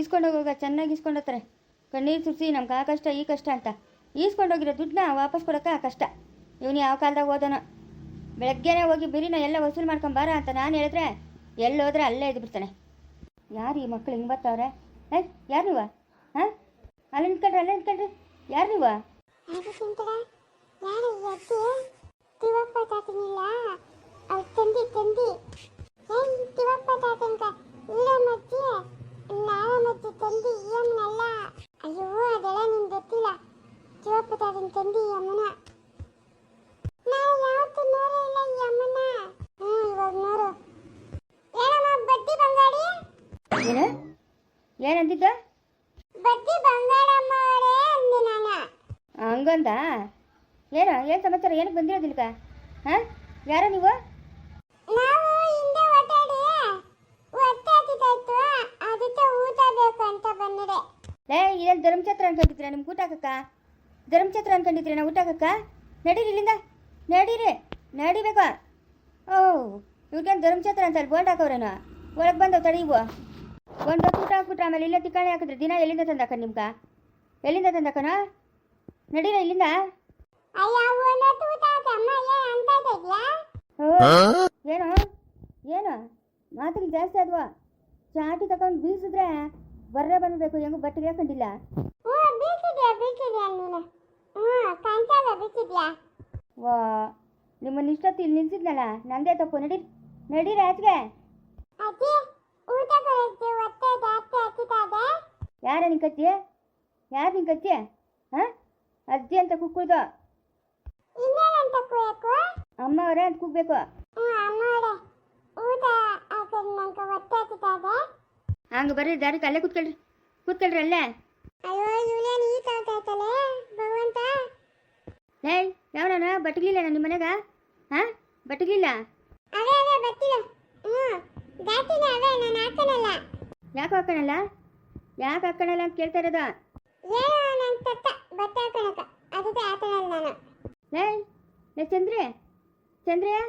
ಈಸ್ಕೊಂಡೋಗೋಗ ಚೆನ್ನಾಗಿ ಈಸ್ಕೊಂಡೋಗ್ತಾರೆ ಕಣ್ಣೀರು ಸುರಿಸಿ ನಮ್ಗೆ ಆ ಕಷ್ಟ, ಈ ಕಷ್ಟ ಅಂತ. ಈಸ್ಕೊಂಡೋಗಿರೋ ದುಡ್ಡನ್ನ ವಾಪಸ್ ಕೊಡೋಕೆ ಆ ಕಷ್ಟ. ಇವನು ಯಾವ ಕಾಲದಾಗ ಓದೋನೋ ಬೆಳಗ್ಗೆನೇ ಹೋಗಿ ಬಿರಿನ ಎಲ್ಲ ವಸೂಲು ಮಾಡ್ಕೊಂಬಾರ ಅಂತ ನಾನು ಹೇಳಿದ್ರೆ ಎಲ್ಲಿ ಹೋದ್ರೆ ಅಲ್ಲೇ ಇದ್ದು ಬಿಡ್ತಾನೆ. ಯಾರು ಈ ಮಕ್ಕಳು ಹಿಂಗೆ ಬರ್ತಾವ್ರೆ ಏಯ್, ಯಾರು ನೀವ? ಹಾಂ? ಅಲ್ಲಿ ನಿಂತ್ಕೊಂಡ್ರೆ ಅಲ್ಲೇ ನಿಂತ್ಕೊಂಡ್ರಿ. ಯಾರು ನೀವ? ತಂದಿ ತಂದಿ. ಏನ್ ಮತ್ತೆ ತಂದೆ ನಾವ ಏಮ್ನಲ್ಲ? ಅಯ್ಯೋ ಅದೆಲ್ಲ ನಿಂಗೆ ಗೊತ್ತಿಲ್ಲ. ತಾತನ್ ತಂದಿ ಈ ಅಮ್ಮನ. ನಾವು ಯಾವತ್ತು ನೋಡೇ ಇಲ್ಲ ಈ ಅಮ್ಮನ. ಹ್ಞೂ ಇವಾಗ ನೋಡು. ಏನಮ್ಮ ಬಡ್ಡಿ ಬಂಗಾಡಿ? ಏನು? ಏನಂದಿದ್ದ? ಬಡ್ಡಿ ಬಂಗಾರಮ್ಮ ಅವರೇ ಅಂದೆ ನಾನು. ಹಂಗಂದ? ಏನು ಏನು ಸಮಾಚಾರ? ಏನಕ್ಕೆ ಬಂದಿರೋದಿಲ್ಕ? ಹಾಂ? ಯಾರ ನೀವು ನಾವು? ಊಟ ಬೇಕು ಅಂತ ಬಂದಿದೆ. ಲೇ ಇದ್ರಲ್ಲಿ ಧರ್ಮಛತ್ರ ಅನ್ಕೊಂಡಿದ್ದೀರಾ ನಿಮ್ಗೆ ಊಟ ಹಾಕಕ್ಕ ಧರ್ಮಛತ್ರ ಅನ್ಕೊಂಡಿದ್ದೀರಾ ನಾವು ಊಟ ಹಾಕಕ್ಕ ನಡೀರಿ ಇಲ್ಲಿಂದ. ನಡೀರಿ ನಡಿಬೇಕು. ಓ ಇವ್ರಿಗೇನು ಧರ್ಮಛತ್ರ ಅಂತ ಅಲ್ಲಿ ಬೋಲ್ಡ್ ಹಾಕೋರೇನು? ಒಳಗೆ ಬಂದವು ತಡೀವು ಒಂದು ಹೊತ್ತು ಊಟ ಹಾಕ್ಬಿಟ್ರೆ ಆಮೇಲೆ ಇಲ್ಲ ತಿಕ್ಕಾಣಿ ಹಾಕಿದ್ರೆ ದಿನ ಎಲ್ಲಿಂದ ತಂದಾಕ ನಿಮ್ಗೆ? ಎಲ್ಲಿಂದ ತಂದಾಕನ ನಡೀರ ಇಲ್ಲಿಂದ. ಊಟ ಏನ್ ಏನು? ಏನು? ಮಾತ್ರ ಜಾಸ್ತಿ ಆದ್ವಾ? ಚಾಟಿ ತಗೊಂಡು ಬೀಸಿದ್ರೆ ಬರ್ರೆ ಬಂದಬೇಕು ಹೆಂಗು ಬಟ್ಟೆಗೆ ಹಾಕೊಂಡಿಲ್ಲ? ವಾ ನಿಮ್ಮನ್ನ ಇಷ್ಟೊತ್ತು ಇಲ್ಲಿ ನಿಲ್ಸಿದ್ನಲ್ಲ ನಂದೇ ತಪ್ಪು ಜಾಸ್ತಿ ಹತ್ತಿತಾ ಇದೆ ಯಾರ ನಿನ್ ಕತ್ತಿ? ಯಾರು ನಿನ್ ಕತ್ತಿ? ಹಾಂ? ಅಜ್ಜಿ ಅಂತ ಕುಕ್ಕುದು ಅಮ್ಮ ಅವರೇ ಅಂತ ಕೂಗ್ಬೇಕು ಹ್ಞೂ ಅಮ್ಮೋಡೆ ಊಟ ಹಾಕಿದ್ ನಂಗೆ ಹೊಟ್ಟೆ ಹತ್ತಿತಾ ಇದೆ. ಹಂಗೆ ಬರ್ರಿ ದಾರಿ ಅಲ್ಲೇ ಕೂತ್ಕೊಳ್ರಿ ಕೂತ್ಕೊಳ್ರಿ ಅಲ್ಲೇ. ಅಯ್ಯೋ ಇವಳೇನು ಈ ತಾಯ್ತಲೆ? ಭಗವಂತ? ಲೇ ಯಾವನ ಬಟ್ಟಲಿಲ್ಲ ನಿಮ್ಮ ಮನೆಗ ಹಾಂ ಬಟ್ಟಲಿಲ್ಲ ಅವೇ ಅವೇ ಬರ್ತಿಲ್ಲ ಹ್ಞೂ ದಾಟಿನ ಅವೇ ನಾನು ಹಾಕನಲ್ಲ. ಯಾಕೆ ಹಾಕೋಣಲ್ಲ ಯಾಕೆ ಹಾಕೋಣಲ್ಲ ಅಂತ ಕೇಳ್ತಾ ಇರೋದು. ಏನೋ ನನ್ನ ತತ್ತ ಬಟ್ಟೆ ಹಾಕೊಳಕ. ಅದಕ್ಕೆ ನಾನು. ಲೇ ಲೇ ಚಂದ್ರೆ ಚಂದ್ರಯ್ಯ.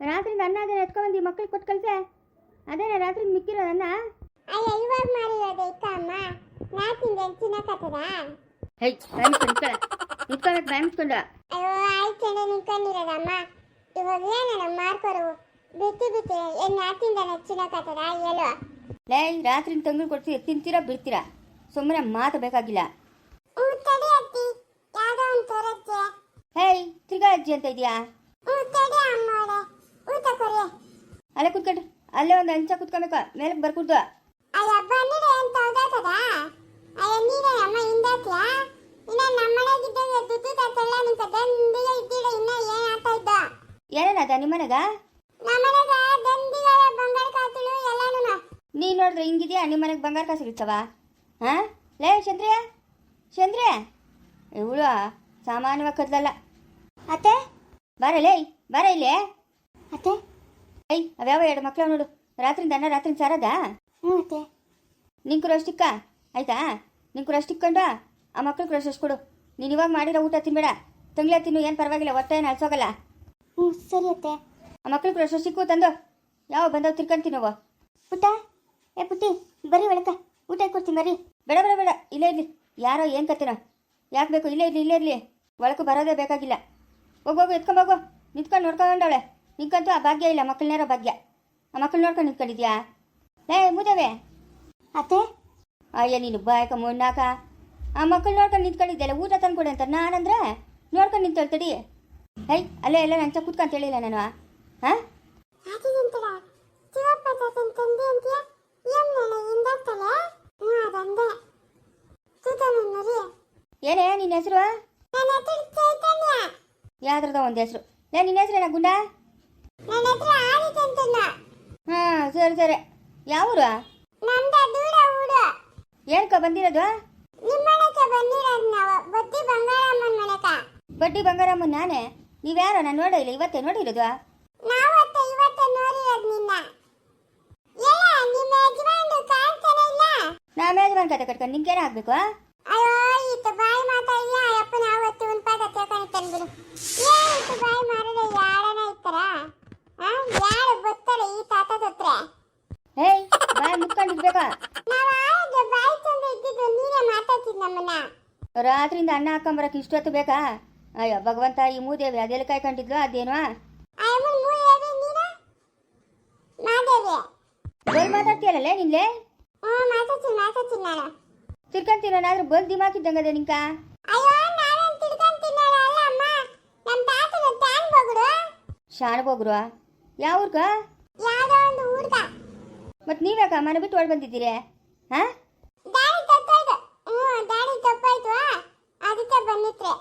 ರಾತ್ರಿಯಿಂದ ಅನ್ನ ಅದನ್ನ ಎತ್ಕೊಂಡ್ಬಂದು ಮಕ್ಳಿಗೆ ಕೊಟ್ಟು ಕಳ್ಸೆ. ಅದೇನ ರಾತ್ರಿ ಮಿಕ್ಕಿರೋದನ್ನ? ಅಯ್ಯ ಇವಾಗ ಮಾಡಿರೋದು ಇಕ್ಕ ಅಮ್ಮ ನಾ ತಿಂದೆ ತಿನ್ನಕತ್ತದ ಹೈ ಬಾಯ್ ಮುಚ್ಕೊಂಡು ನಿಂತ್ಕೊಬೇಕು ಬಾಯ್ ಮುಚ್ಕೊಂಡು ಅಯ್ಯೋ ಆಯ್ತು ನಿಂತ್ಕೊಂಡಿರೋದಮ್ಮ. ಇವಾಗ ಏನ ಮಾಡ್ಕೊರು ಬಿತ್ತಿ ಬಿತ್ತಿ ಏನ್ ನಾ ತಿಂದ ತಿನ್ನಕತ್ತದ ಹೇಳು. ಲೇ ರಾತ್ರಿ ತಂಗಳು ಕೊಡ್ತೀವಿ ತಿಂತೀರಾ ಬಿಡ್ತೀರಾ? ಸುಮ್ಮನೆ ಮಾತು ಬೇಕಾಗಿಲ್ಲ. ಹೇಯ್ ತಿರ್ಗಾ ಅಜ್ಜಿ ಅಂತ ಇದೆಯಾ? ಅಲ್ಲೇ ಕುತ್ಕೊಳ್ರಿ ಅಲ್ಲೇ ಒಂದು ಹಂಚ ಕುತ್ಕೊಬೇಕು. ಮೇಲಕ್ಕೆ ಬರ್ಕೊಡ್ದು. ಅಯ್ಯ ಅಂತ ಅಮ್ಮ ಹಿಂದಾಕ್ಯಾ ಇನ್ನ ನಮ್ಮನೆಗಿದ್ದಾಗ ದುಡ್ಡು ಏನ್ ಇದ್ದ? ಏನೇನದ ನಿಮ್ಮನೆಗ ನಮ್ಮನೆಗ ಬಂಗಾರ ಕಾತುಳು ಎಲ್ಲಾನು ನೀನು ನೋಡಿದ್ರೆ ಹಿಂಗಿದ್ಯಾ? ನಿಮ್ಮ ಮನೆಗೆ ಬಂಗಾರ ಕಾಸು ಇರ್ತವ? ಹಾಂ? ಲೇ ಚಂದ್ರಿಯ ಚಂದ್ರಿಯ ಇವಳು ಸಾಮಾನ್ಯವಾಗಿ ಕದ್ಲಲ್ಲ. ಅತ್ತೆ? ಬರಲೇ? ಲೇ ಬಾರ ಇಲ್ಲಿ? ಅತ್ತೆ? ಏಯ್ ಅವ್ಯಾವ ಎರಡು ಮಕ್ಕಳು ನೋಡು. ರಾತ್ರಿಂದ ಅನ್ನ ರಾತ್ರಿ ಸಾರದ? ಹ್ಞೂ ಅತ್ತೆ. ನಿಂಕು ಅಷ್ಟಿಕ್ಕ? ಆಯ್ತಾ? ನಿಂಕು ಅಷ್ಟಿಕ್ಕೊಂಡು ಆ ಮಕ್ಳಿಗೆ ಅಷ್ಟು ಕೊಡು. ನೀನು ಇವಾಗ ಮಾಡಿರೋ ಊಟ ತಿನ್ಬೇಡ. ತಂಗ್ಲ ತಿನ್ನು ಏನು ಪರವಾಗಿಲ್ಲ ಹೊಟ್ಟೆ ಏನು ಅಳ್ಸೋಗಲ್ಲ. ಹ್ಞೂ ಸರಿ ಅತ್ತೆ. ಆ ಮಕ್ಳಿಗೆ ಅಷ್ಟು ಸಿಕ್ಕು ತಂದು. ಯಾವ ಬಂದವು ತಿರ್ಕೊಂತೀನಿ ನಾವು ಪುಟ್ಟ? ಏ ಪುಟ್ಟಿ ಬರ್ರಿ ಒಳಕ. ಊಟ ಕೊಡ್ತೀನಿ ಬರ್ರಿ. ಬೇಡ ಬೇಡ ಬೇಡ. ಇಲ್ಲೇ ಇರಲಿ. ಯಾರೋ ಏನು ಕತ್ತಿನ ಯಾಕೆ ಬೇಕು? ಇಲ್ಲೇ ಇರಲಿ ಇಲ್ಲೇ ಇರಲಿ. ಒಳಕು ಬರೋದೇ ಬೇಕಾಗಿಲ್ಲ. ಹೋಗು ಹೋಗು ಎತ್ಕೊಂಬೋಗು ನಿಂತ್ಕೊಂಡು ನೋಡ್ಕೊಂಡವಳೆ ನಿಂಕಂತೂ ಆ ಭಾಗ್ಯ ಇಲ್ಲ ಮಕ್ಕಳನ್ನೇರೋ ಭಾಗ್ಯ. ಆ ಮಕ್ಕಳು ನೋಡ್ಕೊಂಡು ನಿಂತ್ಕೊಂಡಿದ್ಯಾ? ಲೇ ಮುದವೆ. ಅತ್ತೆ? ಅಯ್ಯ ನೀನು ಬಾಯಕ ಮುನ್ನಾಕ ಆ ಮಕ್ಕಳು ನೋಡ್ಕೊಂಡು ನಿಂತ್ಕೊಂಡಿದ್ದೆಲ್ಲ ಊಟ ತಂದ್ಕೊಡಿ ಅಂತ ನಾನಂದ್ರೆ ನೋಡ್ಕೊಂಡು ನಿಂತೊಳ್ತಡಿ ಹೇಯ್ ಅಲ್ಲೇ ಎಲ್ಲ ನಂಚ ಕೂತ್ಕೊಂತ ಹೇಳಿಲ್ಲ ನಾನು. ಹಾಂ ಏನ್ ನಿನ್ನ ಹೆಸರು? ಯಾವ್ದ್ರದ ಒಂದು ಹೆಸರು. ಲೇ ನಿನ್ನ ಹೆಸರೇನಾ ಗುಂಡ ನನ್ನ ಹೆಸರು ಆದಿತ್ಯಂತನ ಸರಿ ಸರಿ ಯಾವೂರು? ನಮ್ದು ದೂರ ಊರು. ಏನಕ್ಕ ಬಂದಿರೋದು? ಬಂದಿರೋದು ನಾವು. ಬಂಗಾರಮ್ಮನ ಬಡ್ಡಿ ಬಂಗಾರಮ್ಮ ನಾನೇ? ನೀವ್ಯಾರೋ? ನಾನು ನೋಡಿಲ್ಲ ಇವತ್ತೇ ನೋಡಿರೋದು? ಇವತ್ತ ನೋಡಿರೋದು ನಿನ್ನ. ಎಲ್ಲ ನಿಮ್ಮ ಯಜಮಾನ್ರು ಕಾಣ್ತಾನೆ ಇಲ್ಲ? ನಾ ಕತೆ ಕಟ್ಕೊಂಡು ನಿಂಗೇನೇ ಆಗ್ಬೇಕು ಅಯ್ಯೋ ಈತ ಬಾಯಿ ಮಾತಾ ಇಲ್ಲ. ಅಯ್ಯಪ್ಪನ ಅವತ್ತು ಒಂದು ಪಾದ ತಗೊಂಡು ತಂದ್ಬಿಡು ಏ ಈತ ಬಾಯಿ ಮಾರದೆ ಯಾರನ ಇತ್ತಾರ ಆ ಯಾರು ಬರ್ತಾರೆ? ಈ ತಾತ ಏಯ್ ಬಾಯ್ ಮುಕ್ಕೊಂಡಿರ್ಬೇಕು ರಾತ್ರಿಯಿಂದ ಅನ್ನ ಹಾಕೊಂಬರಕ್ಕೆ ಇಷ್ಟೊತ್ತು ಬೇಕಾ? ಅಯ್ಯೋ ಭಗವಂತ ಈ ಮೂದೇವಿ ಅದೆಲ್ಲ ಕಾಯ್ಕೊಂಡಿದ್ಲು ಅದೇನೋ? ಮಾದೇವಿ ಬಲ್ ಮಾತಾಡ್ತೀಯಲ್ಲ ನಿನ್ಲೆ? ನಾನು. ತಿರ್ಕೊಂತೀನಾದ್ರೂ ಬಲ್ ದಿಮಾಕಿದ್ದಂಗದೆ ನಿಂಕ? ಶಾಣ ಬೋಗ್ರು ಯಾವ ಅಲ್ಲ ಅಮ್ಮ ನಮ್ಮ ತಾತನ ಟ್ಯಾನ್ ಬಗುಡು ಶಾಣಬೋಗ್ರು ಯಾವ ಊರ್ಗ ಯಾವ್ದೋ ಒಂದು ಊರ್ಗ ಮತ್ತು ನೀವ್ಯಾಕ ಮನೆ ಬಿಟ್ಟು ಒಳಗೆ ಬಂದಿದ್ದೀರಿ? ಹಾಂ? ತಪ್ಪಾಯ್ತು. ಹ್ಞೂ ತಪ್ಪಾಯ್ತು ಅದಕ್ಕೆ ಬಂದಿತ್ರೆ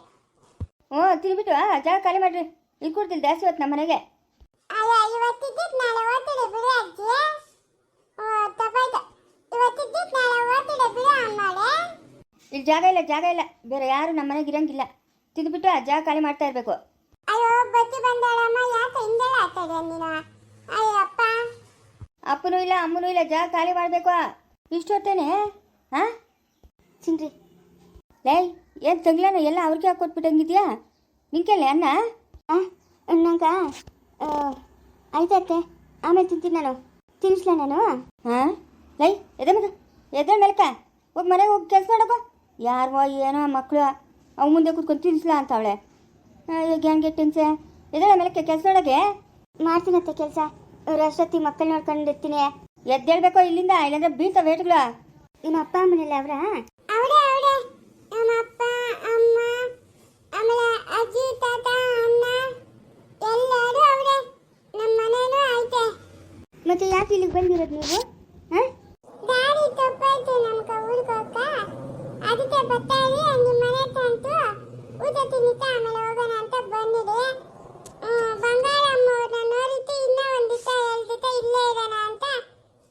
ಹ್ಞೂ ತಿನ್ಬಿಟ್ಟು ಜಾಗ ಖಾಲಿ ಮಾಡ್ರಿ. ಇಲ್ಲಿ ಕೊಡ್ತಿಲ್ಲ ಜಾಸ್ತಿ ಇವತ್ತು ನಮ್ಮ ಮನೆಗೆ. ಅಯ್ಯ ಇವತ್ತಿದ್ದಿದ್ದು ನಾಳೆ ಓದ್ತಿದೆ ಬಿಡಿ ಅಜ್ಜಿ. ಓ ತಪ್ಪಾಯ್ತು. ಇವತ್ತಿದ್ದಿದ್ದು ನಾಳೆ ಓದ್ತಿದೆ ಬಿಡಿ ಅಮ್ಮಳೆ. ಇಲ್ಲಿ ಜಾಗ ಇಲ್ಲ ಜಾಗ ಇಲ್ಲ. ಬೇರೆ ಯಾರು ನಮ್ಮ ಮನೆಗೆ ಇರಂಗಿಲ್ಲ. ತಿಂದ್ಬಿಟ್ಟು ಆ ಜಾಗ ಖಾಲಿ ಮಾಡ್ತಾ ಇರಬೇಕು. ಅಯ್ಯೋ ಬತ್ತಿ ಬಂದಾಳಮ್ಮ. ಯಾಕೆ ಹಿಂದೆಲ್ಲ ಆಗ್ತದೆ ನೀನು? ಅಪ್ಪನೂ ಇಲ್ಲ ಅಮ್ಮನೂ ಇಲ್ಲ ಜಾಗ ಖಾಲಿ ಮಾಡಬೇಕು. ಇಷ್ಟು ಹೊತ್ತೇನೆ ಹಾಂ ಚಿನ್ರಿ. ಲೈ ಏನು ತಂಗ್ಲನ? ಎಲ್ಲ ಅವ್ರಿಗೆ ಹಾಕಿ ಕೊಟ್ಬಿಟ್ಟಂಗಿದ್ಯಾ? ನಿಂಕೆಲ್ಲ ಅನ್ನ ನಂಗೆ ಆಯ್ತತ್ತೆ ಆಮೇಲೆ ತಿಂತೀನಿ ನಾನು. ತಿನ್ನಿಸ್ಲ ನಾನು? ಹಾಂ ಲೈ ಎದೆ ಮಗ ಎದೆ ಮೇಲ್ಕ. ಹೋಗಿ ಮನೆಗೆ ಹೋಗಿ ಕೆಲಸ ಮಾಡಪ್ಪ ಯಾರೋ ಏನೋ ಮಕ್ಕಳು ಅವು ಮುಂದೆ ಕೂತ್ಕೊಂಡು ತಿನ್ನಿಸ್ಲಾ ಅಂತ ಅವಳೆ. ಈಗ ಹೆಂಗೆ ತಿನ್ಸೆ ಎದೆ ಮೇಲಕ್ಕೆ ಕೆಲಸ ಒಳಗೆ? ಮಾಡ್ತೀನತ್ತೆ ಕೆಲಸ. ಅಷ್ಟೊತ್ತಿ ಮಕ್ಕಳು ನೋಡ್ಕೊಂಡಿರ್ತೀನಿ ಎದ್ದೇಳ್ಬೇಕೋ ಇಲ್ಲಿಂದ ಇಲ್ಲಾಂದ್ರೆ ಬೀಳ್ತಾವ ವೇಟ್ಗಳು. ನಿಮ್ಮ ಅಪ್ಪ ಅಮ್ಮನಿಲ್ಲ ಅವ್ರ? ಮತ್ತೆ ಯಾಕೆ ಇಲ್ಲಿಗೆ ಬಂದಿರೋದು ನೀವು? ಹಾಂ? ಗಾಡಿ ತಪ್ಪಾಯ್ತು ನಮ್ಗೆ ಊರಿಗೆ ಹೋಗಕ್ಕ. ಅದಕ್ಕೆ ಬರ್ತಾ ಇರಿ ನಿಮ್ಮ ಮನೆ ತಂತು ಊಟ ತಿನ್ನಿತ್ತ ಆಮೇಲೆ ಹೋಗೋಣ ಅಂತ ಬಂದಿದೆ ಹ್ಮ್, ಬಂಗಾರಮ್ಮ ಅವ್ರನ್ನ ನೋಡಿತ್ತು ಇನ್ನೂ ಒಂದು ದಿವಸ ಎರಡು ದಿವಸ ಇಲ್ಲೇ ಇರೋಣ ಅಂತ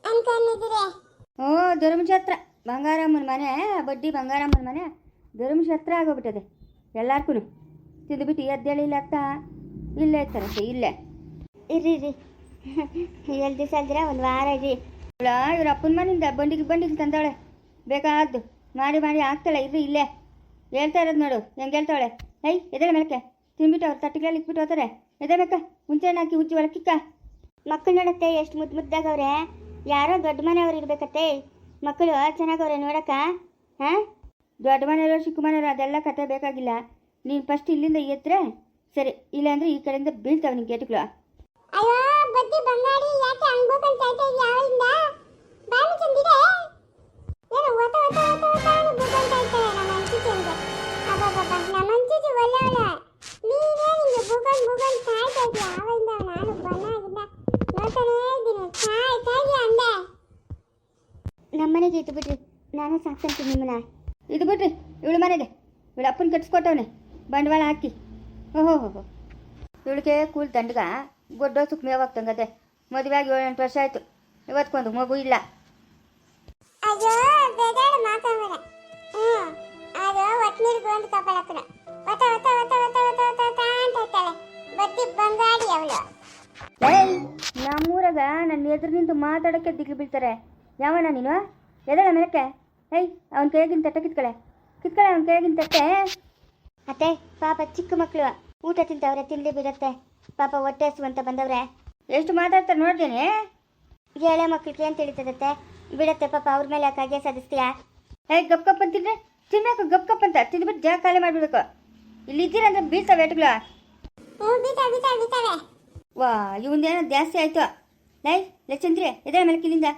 ಅನ್ಕೊಂಡಿದ್ದೀರಿ ಓ ಧರ್ಮಛತ್ರ ಬಂಗಾರಮ್ಮನ ಮನೆ ಬಡ್ಡಿ ಬಂಗಾರಮ್ಮನ ಮನೆ ಧರ್ಮಶಾಸ್ತ್ರ ಆಗೋಗ್ಬಿಟ್ಟದೆ. ಎಲ್ಲಾರ್ಗೂ ತಿಂದುಬಿಟ್ಟು ಎದ್ದೇಳಿಲ್ಲ ಅತ್ತ. ಇಲ್ಲೇ ಇರ್ತಾರಂತೆ ಇಲ್ಲೇ. ಇರ್ರಿ ರೀ ಎರಡು ದಿವಸ ಅಲ್ದಿರ ಒಂದು ವಾರ ಇರಿ ಇವಳ ಇವ್ರ ಅಪ್ಪನ ಮನೆಯಿಂದ ಬಂಡಿಗೆ ಬಂಡಿಗೆ ತಂದಾಳೆ. ಬೇಕಾದ್ದು. ಮಾಡಿ ಮಾಡಿ ಆಗ್ತಾಳೆ ಇರ್ರಿ ಇಲ್ಲೇ. ಹೇಳ್ತಾ ಇರೋದು ನೋಡು. ಹೆಂಗೆ ಹೇಳ್ತಾಳೆ? ಐ ಎದೆ ಮೇಲಕ್ಕೆ. ತಿನ್ಬಿಟ್ಟು ಅವ್ರು ತಟ್ಟಿಗೆಲ್ಲಿ ಇಟ್ಬಿಟ್ಟು ಹೋಗ್ತಾರೆ. ಎದೆ ಬೇಕ ಮುಂಚೆ ಹಾಕಿ ಉಜ್ಜಿ ಒಳಕಿಕ್ಕ ಮಕ್ಕಳು ನೋಡತ್ತೆ ಎಷ್ಟು ಮುದ್ದು ಮುದ್ದಾಗವ್ರೆ ಯಾರೋ ದೊಡ್ಡ ಮನೆಯವ್ರು ಇರ್ಬೇಕತ್ತೆ. ಮಕ್ಕಳು ಚೆನ್ನಾಗವ್ರೆ ನೋಡಕ್ಕ? ಹಾಂ? ದೊಡ್ಡ ಮನೆಯವರು ಚಿಕ್ಕ ಮನೆಯವರು ಅದೆಲ್ಲ ಕತೆ ಬೇಕಾಗಿಲ್ಲ. ನೀನು ಫಸ್ಟ್ ಇಲ್ಲಿಂದ ಎದ್ರೆ? ಸರಿ, ಇಲ್ಲಾಂದ್ರೆ ಈ ಕಡೆಯಿಂದ ಬೀಳ್ತಾವ ನಿನ್ ಗೇಟ್ಗಳು. ನೀನೇ ಬನ್ನಾಗಿದ್ದ ನೋಡ್ತಾನೇ ಇದ್ದೀನಿ. ಸಾಯ್ ಸಾಯಿ ನಮ್ಮನೆಗೆ ಇದು ಬಿಡ್ರಿ. ನಾನು ಸಾಕ್ತಂತೀನಿ ನಿಮ್ಮನ್ನ. ಇದು ಬಿಡ್ರಿ ಇವಳು ಮನೆಗೆ. ಇವಳು ಅಪ್ಪನ ಕಟ್ಸ್ಕೊಟ್ಟವನೆ. ಬಂಡವಾಳ ಹಾಕಿ. ಓಹೋ ಹೋ ಇವಳಿಗೆ ಕೂಲ್ ದಂಡ್ಗ ಗೊಡ್ಡೋ ಸುಖ ಮೇವಾಗ್ತಂಗದೆ ಮದುವೆ ಆಗಿ ಏಳೆಂಟು ವರ್ಷ ಆಯಿತು. ಇವತ್ಕೊಂದು ಮಗು ಇಲ್ಲ. ಅಯ್ಯೋ ಬೇದಾಳ ಮಾತಾಡಬೇಡ. ಹ್ಮ್ ಅದು ಒಟ್ನೀರ್ಗೆ ಒಂದು ಕಪಳಕ್ಕನ ಒತ ಒತ ಒತ ಒತ ಒತ ಒತ ಒತ ಅಂತ ಇರ್ತಾಳೆ ಬತ್ತಿ ಬಂಗಾಡಿ ಅವಳು. ನಮ್ಮೂರಾಗ ನನ್ನ ಎದುರು ನಿಂತು ಮಾತಾಡೋಕ್ಕೆ ದಿಗ್ಲು ಬೀಳ್ತಾರೆ. ಯಾವನ ನೀನು? ಎದಳ ಮೇಲಕ್ಕೆ. ಏಯ್ ಅವನ ಕೆಳಗಿನ ತಟ್ಟೆ ಕಿತ್ಕಳೆ. ಕಿತ್ಕಳೆ ಅವನ ಕೆಳಗಿನ ತಟ್ಟೆ. ಅತ್ತೆ ಪಾಪ ಚಿಕ್ಕ ಮಕ್ಕಳು ಊಟ ತಿಂತವ್ರೆ ತಿಂಡಿ ಬಿಡತ್ತೆ. ಪಾಪ ಹೊಟ್ಟೆ ಹಸುವಂತ ಬಂದವ್ರೆ. ಎಷ್ಟು ಮಾತಾಡ್ತಾರೆ ನೋಡ್ತೀನಿ. ಎಳೆ ಮಕ್ಳಿಗೆ ಏನು ತಿಳಿತದತ್ತೆ ಬಿಡತ್ತೆ ಪಾಪ ಅವ್ರ ಮೇಲೆ ಯಾಕೆ ಸಾಧಿಸ್ತೀಯಾ? ಏಯ್ ಗಪ್ ಗಪ್ ಅಂತ ತಿಂದ್ರೆ ತಿನ್ಬೇಕು ಗಪ್ ಗಪ್ ಅಂತ. ತಿಂದ್ಬಿಟ್ಟು ಜಾಗ ಖಾಲಿ ಮಾಡಿಬಿಡ್ಬೇಕು. ಇಲ್ಲಿ ಇದ್ದೀರಂದ್ರೆ ಬೀಳ್ತಾವೆ ಎಟ್ಗಳು? ವಾ ಇವಂದೇನೋ ಜಾಸ್ತಿ ಆಯ್ತು. ಲೈ ಲಚ್ಚಂದ್ರಿ ಎದ್ರ ಮೇಲೆ ಇಲ್ಲಿಂದ.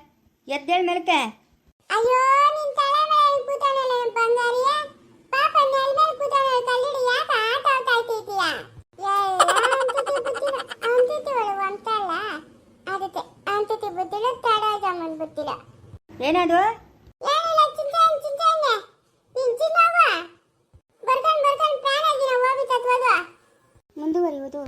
ಎದ್ದೇಳ್ ಮೇಲಕ್ಕೆ. ಅಯ್ಯೋ ನಿನ್ ತಲೆ ಮೇಲೆ ಕೂತಾನೆ ನನ್ನ ಬಂಗಾರಿಯ? ಪಾಪ ನೆಲ ಮೇಲೆ ಕೂತಾನೆ ಕಲ್ಲಿಡಿ ಯಾಕೆ ಆಟ ಆಡ್ತಾ ಇದ್ದೀಯಾ ಅಂತಲ್ಲ ಅದಕ್ಕೆ ಅಂತಿತಿ ತಡ ತಡೋಜಮ್ಮನ್ ಬುದ್ಧಿಲ ಏನದು? ಮುಂದುವರಿಯುವುದು.